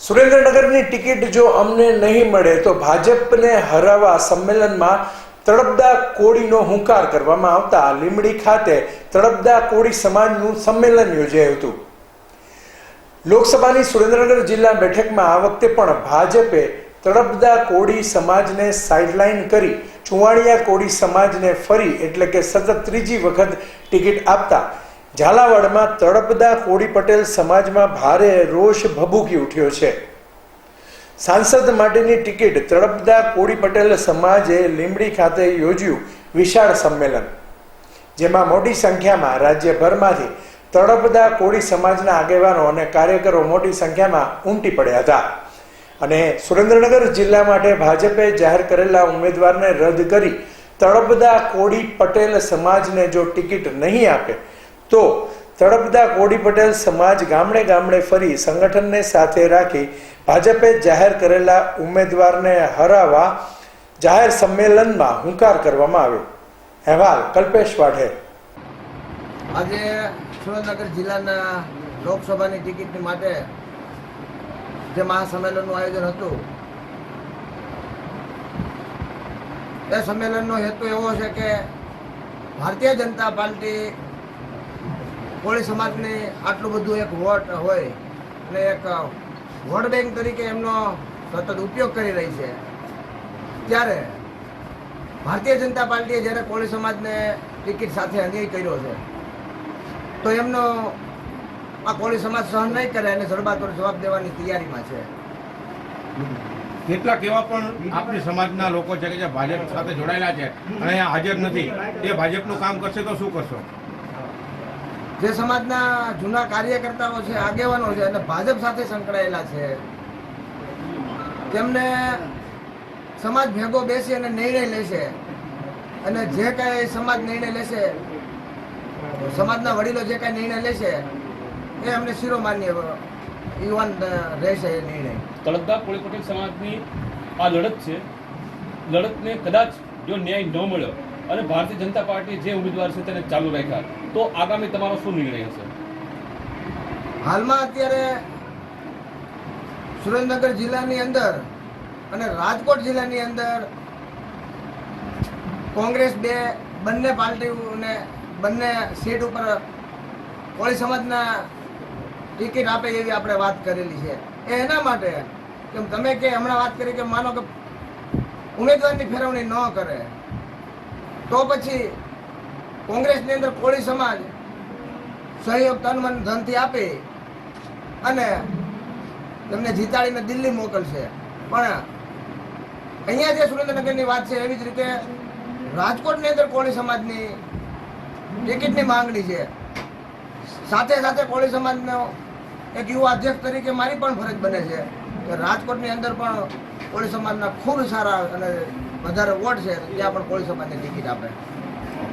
સુરેન્દ્રનગરની ticket જો અમને નહીં મળે તો ભાજપને હરાવવા સંમેલનમાં તળપદા કોળીનો હુંકાર કરવામાં આવતા લીમડી ખાતે તળપદા કોળી સમાજનું સંમેલન યોજાયું હતું. લોકસભાની સુરેન્દ્રનગર જિલ્લા બેઠકમાં આ વખતે પણ ભાજપે તળપદા કોળી સમાજને સાઇડલાઇન કરી ચુવાણિયા કોળી સમાજને ફરી એટલે કે સતત ત્રીજી વખત ટિકિટ આપતા ઝાલાવાડમાં તડપદા કોળી પટેલ સમાજમાં ભારે રોષ ભભૂકી ઉઠ્યો છે. સાંસદ માટેની ટિકિટ તળપદા કોળી પટેલ સમાજે લીંબડી ખાતે યોજ્યું વિશાળ સંમેલન, જેમાં મોટી સંખ્યામાં રાજ્યભરમાંથી તડપદા કોળી સમાજના આગેવાનો અને કાર્યકરો મોટી સંખ્યામાં ઉમટી પડ્યા હતા. અને સુરેન્દ્રનગર જિલ્લા માટે ભાજપે જાહેર કરેલા ઉમેદવારને રદ કરી તળપદા કોળી પટેલ સમાજને જો ટિકિટ નહીં આપે તો તળપદા કોડી પટેલ સમાજ ગામડે ગામડે ફરી સંગઠનને સાથે રાખી ભાજપે જાહેર કરેલા ઉમેદવારને હરાવવા જાહેર સંમેલનમાં હુંકાર કરવામાં આવ્યો. અહેવાલ કલ્પેશ વાઢેર. આજે સુરેન્દ્રનગર જિલ્લાના લોકસભાની ટિકિટની માટે જે મહાસંમેલનનું આયોજન હતું, એ સંમેલનનો હેતુ એવો છે કે ભારતીય જનતા પાર્ટી કોળી સમાજને આટલું બધું એક વોટ હોય અને એક વોટ બેંક તરીકે એમનો સતત ઉપયોગ કરી રહી છે. ત્યારે ભારતીય જનતા પાર્ટીએ જ્યારે કોળી સમાજને ટિકિટ સાથે અન્યાય કર્યો છે, તો એમનો આ કોળી સમાજ સહન નહીં કરે અને જડબાતોડ જવાબ દેવાની તૈયારીમાં છે. કેટલાક એવા પણ આપણી સમાજના લોકો છે કે જે ભાજપ સાથે જોડાયેલા છે અને હાજર નથી. તે ભાજપનું કામ કરશે તો શું કરશો? જે સમાજના જૂના કાર્યકર્તાઓ છે, આગેવાનો છે અને ભાજપ સાથે સંકળાયેલા છે, તેમને સમાજ ભેગો બેસી અને નિર્ણય લેશે. અને જે કાંઈ સમાજ નિર્ણય લેશે, સમાજના વડીલો જે કાંઈ નિર્ણય લેશે, એ અમને શિરોમાન્ય યુવાન રહેશે એ નિર્ણય. તળપદા કોળી પટેલ સમાજની આ લડત છે. લડતને કદાચ જો ન્યાય ન મળ્યો અને ભારતીય જનતા પાર્ટી જે ઉમેદવાર છે તેને ચાલુ રાખ્યા. તો આગામી તમારો શું નિર્ણય હશે? હાલમાં અત્યારે સુરેન્દ્રનગર જિલ્લાની અંદર અને રાજકોટ જિલ્લાની અંદર કોંગ્રેસ બે, બંને પાર્ટીઓને બંને સીટ ઉપર કોળી સમાજના ટિકિટ આપે એવી આપણે વાત કરેલી છે. એ એના માટે, કેમ તમે કે હમણાં વાત કરી કે માનો કે ઉમેદવારની ફેરવણી ન કરે. તો પછી કોંગ્રેસની અંદર કોળી સમાજ સહયોગ તન મન ધનથી આપી અને તમને જીતાડીને દિલ્હી મોકલશે. પણ અહીંયા જે સુરેન્દ્રનગરની વાત છે, એવી જ રીતે રાજકોટની અંદર કોળી સમાજની ટિકિટની માંગણી છે. સાથે સાથે કોળી સમાજનો એક યુવા અધ્યક્ષ તરીકે મારી પણ ફરજ બને છે કે રાજકોટની અંદર પણ કોળી સમાજના ખૂબ સારા અને વધારે વોટ છે ત્યાં પણ કોળી સમાજની ટિકિટ આપે.